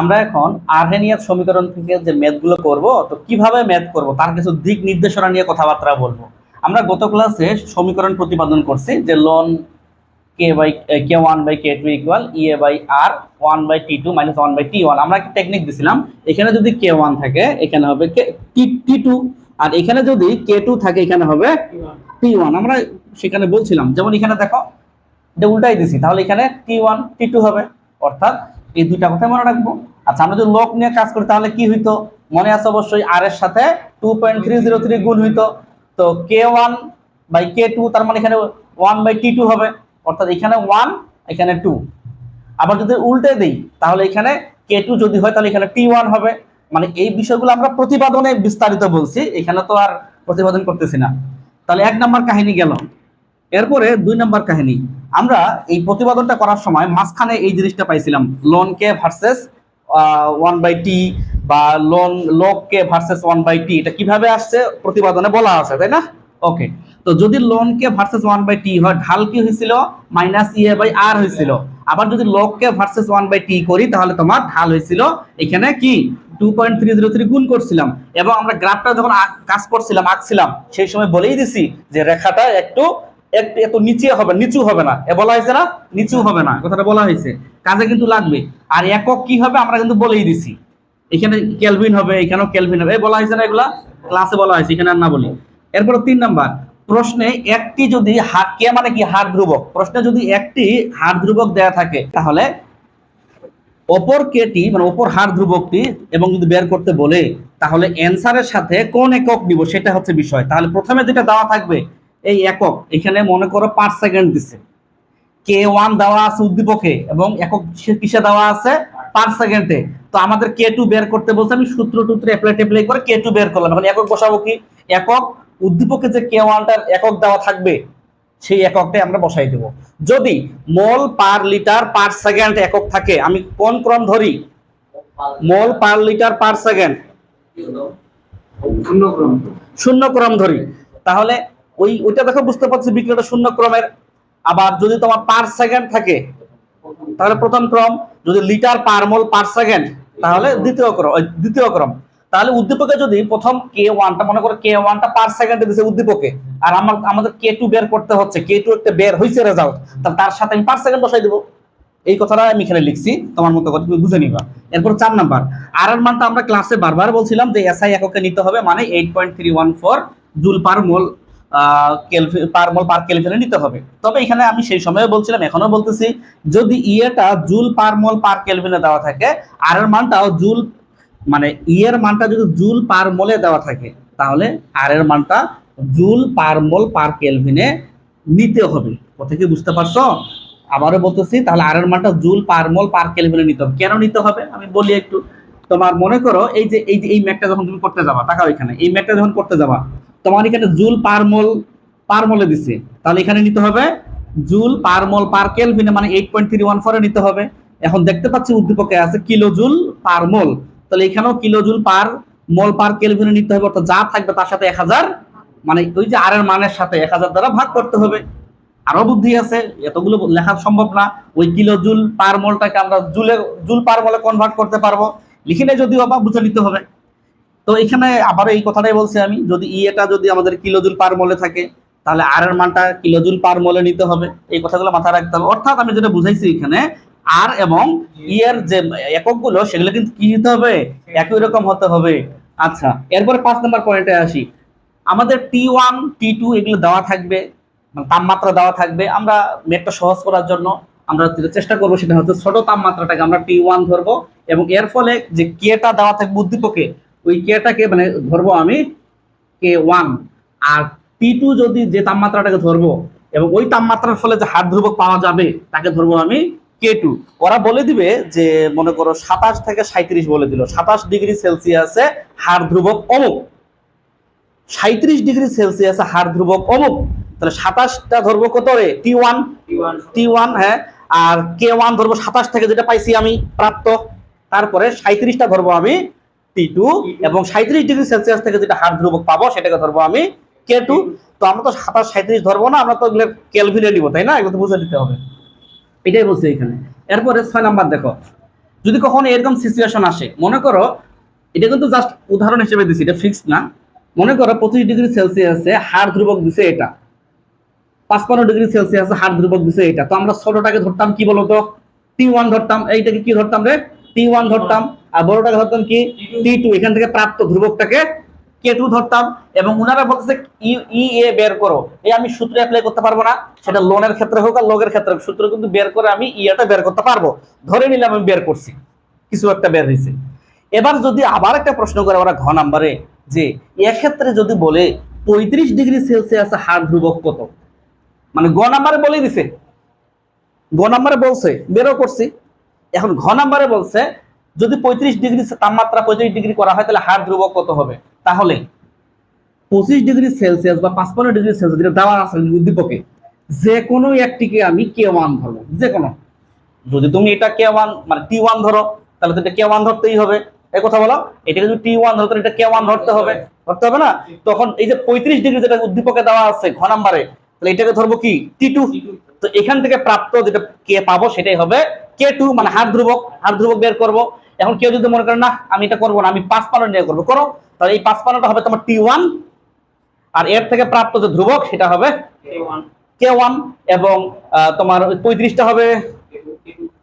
আমরা এখন আরহেনিয়ার সমীকরণ থেকে যে ম্যাথগুলো করব, তো কীভাবে ম্যাথ করব, তার কিছু দিক নির্দেশনা নিয়ে কথাবার্তা বলব। আমরা গত ক্লাসে সমীকরণ প্রতিপাদন করছি যে ln K by K one by K two equal E A by R one by T two minus one by T one আমরা একটা টেকনিক দিছিলাম, এখানে যদি কে ওয়ান থাকে, এখানে হবে কে টি টি টু আর এখানে যদি কে টু থাকে, এখানে হবে টি ওয়ান আমরা সেখানে বলছিলাম, যেমন এখানে দেখো, এটা উল্টাই দিছি, তাহলে এখানে টি ওয়ান টি টু হবে, অর্থাৎ এই দুইটা কথা মনে রাখব। আচ্ছা আমরা যদি লক নিয়ে কাজ করি, তাহলে কি হইতো? মনে আছে অবশ্যই আর এর সাথে two point three zero three গুণ হইতো। তো K one by K two তার মানে এখানে ওয়ান বাই টি টু হবে। অর্থাৎ এখানে ওয়ান এখানে টু আবার যদি উল্টে দিই, তাহলে এখানে কে টু যদি হয়, তাহলে এখানে টি ওয়ান হবে। মানে এই বিষয়গুলো আমরা প্রতিপাদনে বিস্তারিত বলছি। এখানে তো আর প্রতিপাদন করতেছি না। তাহলে এক নম্বর কাহিনী গেল। এরপরে দুই নম্বর কাহিনী। আমরা এই প্রতিপাদনটা করার সময় মাঝখানে এই জিনিসটা পাইছিলাম ln K versus one by T বা ln log K versus one by T এটা কীভাবে আসছে? প্রতিপাদনে বলা আছে, তাই না? ওকে তো যদি ln K versus one by T হয়, ঢাল কি হয়েছিল? মাইনাস ইএ বাই আর হয়েছিল। আবার যদি log K versus one by T করি, তাহলে তোমার ঢাল হয়েছিল এখানে কি? Two point three zero three গুণ করছিলাম। এবং আমরা গ্রাফটা যখন কাজ করছিলাম, আঁকছিলাম, সেই সময় বলেই দিছি যে রেখাটা একটু এত নিচে হবে, নিচু হবে না। এ বলা হয়েছে না? নিচু হবে না। কথাটা বলা হয়েছে। কাজে কিন্তু লাগবে। আর একক কি হবে আমরা কিন্তু বলেই দিছি। এখানে কেলভিন হবে, এখানেও কেলভিন হবে। বলা হয়েছে না এগুলা? ক্লাসে বলা হয়েছে, এখানে আর না বলি। তিন নাম্বার। প্রশ্নে একটি যদি হার কে মানে কি? ধ্রুবক। প্রশ্নে যদি একটি ধ্রুবক দেয়া থাকে, তাহলে অপর কেটি মানে অপর হার ধ্রুবকটি এবং যদি বের করতে বলে, তাহলে অ্যান্সারের সাথে কোন একক নিব? সেটা হচ্ছে বিষয়। তাহলে প্রথমে যেটা দেওয়া থাকবে এই একক এখানে মনে করো পাঁচ সেকেন্ড দিছে। কে ওয়ান দেওয়া আছে উদ্দীপকে এবং একক কিসে দেওয়া আছে? পার সেকেন্ডে তো আমাদের কে টু বের করতে বলছে আমি সূত্র টুত্রে অ্যাপ্লাই টেপ্লাই করে কে টু বের করলাম। এখন একক বসাবো কি? একক উদ্দীপকে যে কে ওয়ানটার একক দেওয়া থাকবে সেই এককটাই আমরা বসাই দেব। যদি mole per litre per second একক থাকে আমি কোন ক্রম ধরি? Mole per litre per second শূন্য ক্রম ধরি। তাহলে ওই ওইটা দেখো বুঝতে পারছি বিক্রিয়াটা শূন্য ক্রমের। আবার যদি তোমার পার সেকেন্ড থাকে, তাহলে প্রথম ক্রম, যদি litre per mole per second তাহলে দ্বিতীয় ক্রম দ্বিতীয় ক্রম। তাহলে উদ্দীপকে যদি প্রথম কে ওয়ানটা মনে করো কে ওয়ানটা পার সেকেন্ডে দিছে উদ্দীপকে, আর আমার, আমাদের কে টু বের করতে হচ্ছে কে টু একটা বের হয়েছে রেজাল্ট তাহলে তার সাথে আমি পার সেকেন্ড বসাই দেবো। এই কথাটা আমি এখানে লিখছি, তোমার মতো কথা তুমি বুঝে নিবা। এরপর চার নাম্বার আর এর মানটা আমরা ক্লাসে বারবার বলছিলাম যে এসআই এককে নিতে হবে মানে eight point three one four joule per mole per per কেলভিনে নিতে হবে। তবে এখানে আমি সেই সময় বলছিলাম এখনও বলতেছি, যদি ইয়েটা জুল পার কেলভিনে দেওয়া থাকে, আর এর মানটাও জুল মানে ইয়ের মানটা যদি জুল পার দেওয়া থাকে, তাহলে আর এর মানটা জুল পার কেলভিনে নিতে হবে। কি বুঝতে পারছ? আবারও বলতেছি, তাহলে আর এর মানটা জুল পার মোল পার কেলভিনে নিতে হবে। কেন নিতে হবে? আমি বলি একটু, তোমার মনে করো, এই যে এই যে, এই ম্যাথটা যখন তুমি করতে যাবা, তাকাও এখানে, এই ম্যাথটা যখন করতে যাবা তোমার এখানে জুল পার মোল পার মোলে দিছে। তাহলে এখানে নিতে হবে জুল পার মোল পার কেলভিনে মানে এইট পয়েন্ট থ্রি ওয়ান ফোরে নিতে হবে। এখন দেখতে পাচ্ছি উদ্দীপকে আছে কিলো জুল পার মোল তাহলে এখানেও kilo joule per, mole per কেলভিনে নিতে হবে, অর্থাৎ যা থাকবে তার সাথে এক হাজার মানে ওই যে আর এর মানের সাথে এক হাজার দ্বারা ভাগ করতে হবে। আরও বুদ্ধি আছে, এতগুলো লেখা সম্ভব না। ওই কিলো জুল পার মোলটাকে আমরা জুলে, জুল পার মোলে কনভার্ট করতে পারব। লিখে নেই যদিও বা বুঝে নিতে হবে। তো এখানে আবারও এই কথাটাই বলছি আমি, যদি ই ইয়েটা যদি আমাদের কিলোজুল পার মলে থাকে, তাহলে আর এর মানটা কিলোজুল পার মলে নিতে হবে। এই কথাগুলো মাথায় রাখতে হবে। অর্থাৎ আমি যেটা বুঝাইছি এখানে আর এবং ইয়ের যে এককগুলো, সেগুলো কিন্তু কি হতে হবে? একই রকম হতে হবে। আচ্ছা এরপরে পাঁচ নম্বর পয়েন্টে আসি। আমাদের টি ওয়ান টি টু এগুলো দেওয়া থাকবে মানে তাপমাত্রা দেওয়া থাকবে। আমরা মেটটা সহজ করার জন্য আমরা যেটা চেষ্টা করব সেটা হচ্ছে ছোট তাপমাত্রাটাকে আমরা টি ওয়ান ধরবো এবং এর ফলে যে কেটা দেওয়া থাকবে উদ্দীপকে ওই কেটাকে মানে ধরবো আমি কে ওয়ান। আর টি টু যদি যে তাপমাত্রাটাকে ধরবো এবং ওই তাপমাত্রার ফলে যে হাত ধ্রুবক পাওয়া যাবে তাকে ধরবো আমি কে টু। ওরা বলে দিবে যে মনে করো সাতাশ থেকে সাঁত্রিশ বলে দিল। সাতাশ ডিগ্রি সেলসিয়াসে হার ধ্রুবক অমুক। সাঁত্রিশ ডিগ্রি সেলসিয়াসে হার ধ্রুবক অমুক। তাহলে সাতাশটা ধরবো কত রে? T one. T one. হ্যাঁ। আর কে ওয়ান ধরবো সাতাশ থেকে যেটা পাইছি আমি প্রাপ্ত। তারপরে সাঁত্রিশটা ধরবো আমি টি টু এবং সাঁত্রিশ ডিগ্রি সেলসিয়াস থেকে যেটা হার ধ্রুবক পাবো সেটাকে ধরবো আমি কে টু তো আমরা তো সাতাশ সাঁত্রিশ ধরবো না, আমরা তো এগুলো ক্যালভিনে নিবো, তাই না? এগুলো তো বুঝে দিতে হবে। এটাই বলছি এখানে। এরপরে ছয় নাম্বার দেখো। যদি কখনো এরকম সিচুয়েশন আসে, মনে করো, এটা কিন্তু জাস্ট উদাহরণ হিসেবে দিছি, এটা ফিক্সড না। মনে করো পঁচিশ ডিগ্রি সেলসিয়াসে হার ধ্রুবক দিছে এটা। পাঁচপান্ন ডিগ্রি সেলসিয়াসে হার ধ্রুবক দিছে এটা। তো আমরা ছোটটাকে ধরতাম কি বলতো? টি ওয়ান ধরতাম। এইটাকে কি ধরতাম রে? টি ওয়ান ধরতাম। আর বড়টাকে ধরতাম কি? টি টু এখান থেকে প্রাপ্ত ধ্রুবকটাকে কে টু ধরতাম এবং ওনারা বলতেছে ই এ বের করো। এই আমি সূত্র অ্যাপ্লাই করতে পারব না, সেটা লোনের ক্ষেত্রে হোক আর লগের ক্ষেত্রে হোক, সূত্র কিন্তু বের করে আমি ইয়েটা বের করতে পারব। ধরে নিলাম আমি বের করছি, কিছু একটা বের হয়েছে। এবার যদি আবার একটা প্রশ্ন করে ওরা ঘ নাম্বারে যে, এক্ষেত্রে যদি বলে পঁয়ত্রিশ ডিগ্রি সেলসিয়াস হার ধ্রুবক কত? মানে গ নাম্বারে বলেই দিছে। গ নাম্বারে বলছে, বেরও করছি। এখন ঘ নাম্বারে বলছে যদি পঁয়ত্রিশ ডিগ্রি তাপমাত্রা পঁয়ত্রিশ ডিগ্রি করা হয়, তাহলে হার ধ্রুবক কত হবে? তাহলে পঁচিশ ডিগ্রি সেলসিয়াস বা পাঁচপান্ন ডিগ্রি সেলসিয়াস যেটা দেওয়া আছে উদ্দীপকে, যে কোনো একটিকে আমি কে ওয়ান ধরবো, যে কোনো। যদি তুমি এটা কে ওয়ান মানে টি ওয়ান ধরো, তাহলে তো এটা কে ওয়ান ধরতেই হবে। এই কথা বলো, এটাকে যদি টি ওয়ান ধরো, তাহলে এটা কে ওয়ান ধরতে হবে। ধরতে হবে না? তখন এই যে পঁয়ত্রিশ ডিগ্রি যেটা উদ্দীপকে দেওয়া আছে ঘ নাম্বারে, তাহলে এটাকে ধরবো কি? টি টু তো এখান থেকে প্রাপ্ত যেটা কে পাবো, সেটাই হবে কে টু মানে হার ধ্রুবক হার ধ্রুবক বের করব। এখন কেউ যদি মনে করে না আমি এটা করব না আমি পাঁচ পান্ন নিয়ে করব। করো তাহলে এই পাঁচ পান্নটা হবে তোমার টি ওয়ান আর এর থেকে প্রাপ্ত যে ধ্রুবক সেটা হবে কে ওয়ান এবং তোমার পঁয়ত্রিশটা হবে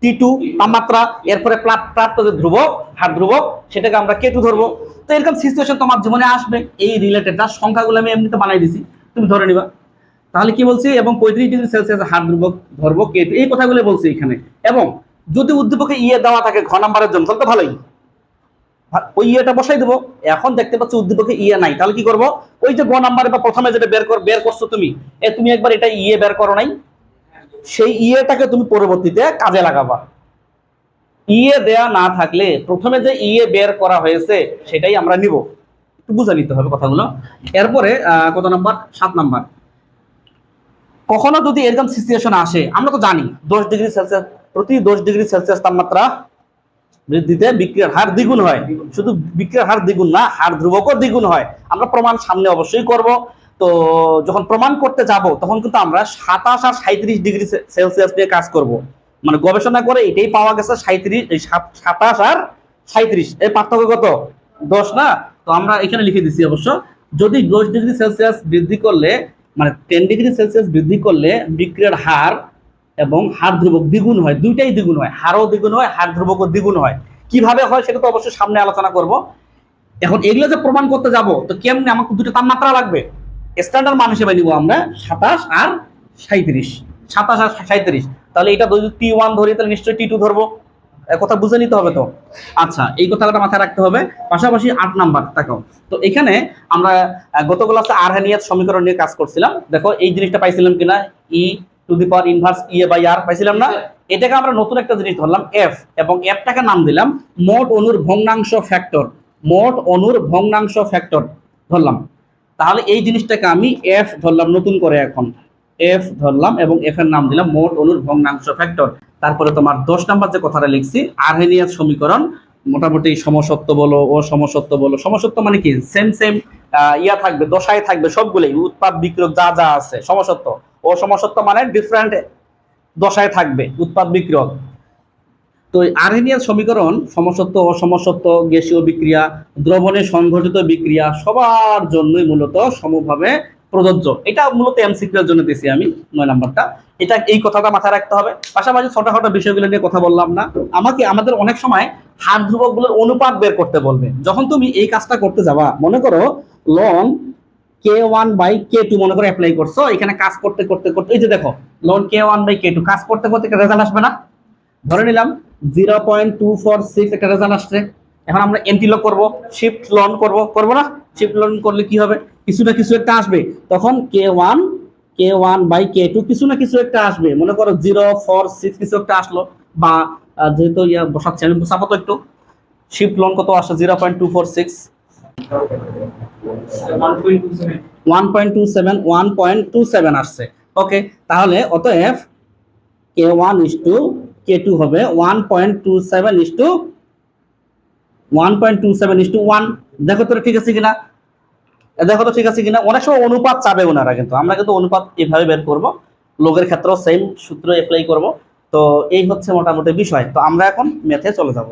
টি টু তাপমাত্রা এরপরে প্রাপ- প্রাপ্ত যে ধ্রুবক হার ধ্রুবক সেটাকে আমরা কে টু ধরবো। তো এরকম সিচুয়েশন তোমার জীবনে আসবে। এই রিলেটেড যার সংখ্যাগুলো আমি এমনিতে বানাই দিছি তুমি ধরে নিবা। তাহলে কি বলছি? এবং পঁয়ত্রিশ ডিগ্রি সেলসিয়াস হার ধ্রুবক ধরবো কে এই কথাগুলো বলছি এখানে। এবং যদি উদ্দীপকে ইয়ে দেওয়া থাকে ঘ নাম্বারের জন্য, তাহলে তো ভালোই। ওই ইয়েটা বসাই দেবো। এখন দেখতে পাচ্ছি উদ্দীপকে ইয়ে নাই। তাহলে কি করব? ওই যে গ নাম্বারে বা প্রথমে যেটা বের কর বের করছ তুমি, এ তুমি একবার এটা ইয়ে বের করো নাই। সেই ইয়েটাকে তুমি পরবর্তীতে কাজে লাগাবা। ইয়ে দেয়া না থাকলে প্রথমে যে ইয়ে বের করা হয়েছে, সেটাই আমরা নিব। একটু বুঝে নিতে হবে কথাগুলো। এরপরে কত নাম্বার? সাত নাম্বার। কখনো যদি এরকম সিচুয়েশন আসে, আমরা তো জানি, দশ ডিগ্রি সেলসিয়াস প্রতি দশ ডিগ্রি সেলসিয়াস তাপমাত্রা বৃদ্ধিতে বিক্রিয়ার হার দ্বিগুণ হয়। শুধু বিক্রিয়ার হার দ্বিগুণ না হার ধ্রুবকও দ্বিগুণ হয়। আমরা প্রমাণ সামনে অবশ্যই করব। তো যখন প্রমাণ করতে যাব তখন কিন্তু আমরা সাতাশ আর সাঁত্রিশ ডিগ্রি সেলসিয়াস নিয়ে কাজ করব। মানে গবেষণা করে এটাই পাওয়া গেছে সাঁত্রিশ এই সাতাশ আর সাঁত্রিশ এর পার্থক্য কত? দশ না? তো আমরা এখানে লিখে দিচ্ছি অবশ্য যদি দশ ডিগ্রি সেলসিয়াস বৃদ্ধি করলে মানে টেন ডিগ্রি সেলসিয়াস বৃদ্ধি করলে বিক্রিয়ার হার এবং হার ধ্রুবক দ্বিগুণ হয়, দুইটাই দ্বিগুণ হয়। হারও দ্বিগুণ হয় হার ধ্রুবকও দ্বিগুণ হয়। কীভাবে হয় সেটা তো অবশ্যই সামনে আলোচনা করব। এখন এগুলো যে প্রমাণ করতে যাব, তো কেমনি আমাকে দুটো তাপমাত্রা লাগবে? স্ট্যান্ডার্ড মান হিসেবে নিব আমরা সাতাশ আর সাঁত্রিশ সাতাশ আর সাঁত্রিশ তাহলে এটা যদি টি ওয়ান ধরি, তাহলে নিশ্চয়ই টি টু ধরবো। কথা বুঝে নিতে হবে তো? আচ্ছা এই কথাটা মাথায় রাখতে হবে। পাশাপাশি আট নাম্বার, তাকাও। তো এখানে আমরা গত ক্লাসে আরহানিয়াত সমীকরণ নিয়ে কাজ করছিলাম। দেখো, এই জিনিসটা পাইছিলাম কিনা? E to the power inverse E by R পাইছিলাম না? এটাকে আমরা নতুন একটা জিনিস ধরলাম এফ এবং এফটাকে নাম দিলাম মোট অনুর ভগ্নাংশ ফ্যাক্টর মোট অনুর ভগ্নাংশ ফ্যাক্টর ধরলাম। তাহলে এই জিনিসটাকে আমি এফ ধরলাম নতুন করে এখন। এফ ধরলাম এবং এফ এর নাম দিলাম মোট অনুর ভগ্নাংশ ফ্যাক্টর তারপরে তোমার দশ নাম্বার যে কথাটা লিখছি, আরহেনিয়াস সমীকরণ, মোটামুটি সমসত্ব বলো ও সমসত্ব বলো, সমসত্ব মানে কি? সেম সেম ইয়া থাকবে, দশায় থাকবে সবগুলোই, উৎপাদ, বিক্রয় যা যা আছে, সমসত্ব। ও মানে ডিফারেন্ট দশায় থাকবে, উৎপাদ বিক্রয় তো এই আরহেনিয়াস সমীকরণ সমসত্ব অসমসত্ব গ্যাসীয় বিক্রিয়া, দ্রবণে সংঘটিত বিক্রিয়া, সবার জন্যই মূলত সমভাবে প্রযোজ্য। এটা মূলত এমসিকিউ এর জন্য দিয়েছি আমি, নয় নাম্বারটা। এটা এই কথাটা মাথায় রাখতে হবে। পাশাপাশি ছোটখাটো বিষয়গুলো নিয়ে কথা বললাম না। আমাকে আমাদের অনেক সময় হার ধ্রুবকগুলোর অনুপাত বের করতে বলবে। যখন তুমি এই কাজটা করতে যাবা, মনে করো ln K one by K two মনে করে অ্যাপ্লাই করছ, এখানে কাজ করতে করতে করতে, এই যে দেখো ln K one by K two কাজ করতে করতে রেজাল্ট আসবে না। ধরে নিলাম zero point two four six একটা রেজাল্ট আসছে। এখন আমরা এন্টিলক করব শিফট লন করব করব না? শিফট লন করলে কি হবে? কিছু না কিছু একটা আসবে। তখন K one K one by K two কিছু না কিছু একটা আসবে। মনে করো জিরো ফোর সিক্স কিছু একটা আসলো, বা যেহেতু ইয়া বসাচ্ছে আমি বসাবো তো একটু। শিফট লন কত আসছে zero point two four six one point two seven আসছে। ওকে তাহলে অতএব K one is to K two হবে ওয়ান দেখো তো ঠিক আছে কিনা? দেখো তো ঠিক আছে কিনা? অনেক সময় অনুপাত চাবে ওনারা কিন্তু। আমরা কিন্তু অনুপাত এভাবে বের করব। লোকের ক্ষেত্রেও সেম সূত্র অ্যাপ্লাই করব। তো এই হচ্ছে মোটামুটি বিষয়। তো আমরা এখন ম্যাথে চলে যাব।